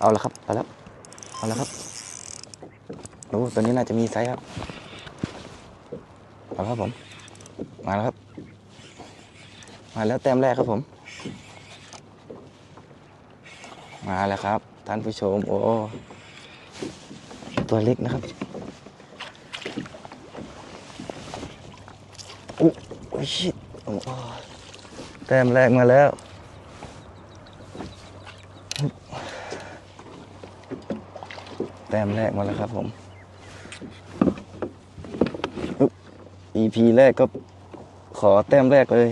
เอาล้วครับเอาแล้วเอาล้วครับโอ้ตัวนี้น่าจะมีไซส์ครับเอาล้วครับผม มาแล้วครับ มาแล้วแต้มแรกครับผม มาแล้วครับ ท่านผู้ชม โอ้ตัวเล็กนะครับโอ้โอ้ยชิโอ้แต้มแรกมาแล้ว แต้มแรกมาแล้วครับผม EP แรกก็ขอแต้มแรกเลย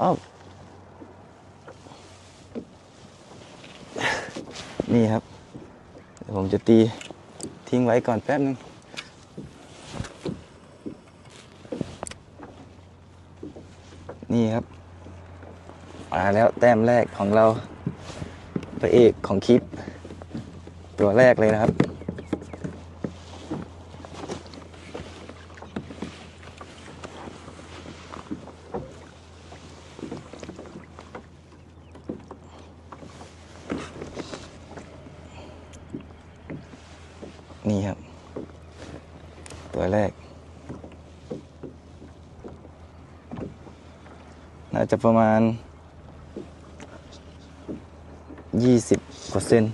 อ้าวนี่ครับ ผมจะตีทิ้งไว้ก่อนแป๊บนึงนี่ครับมาแล้วแต้มแรกของเราพระเอกของคลิป ตัวแรกเลยนะครับ นี่ครับ ตัวแรก น่าจะประมาณยี่สิบกว่าเซน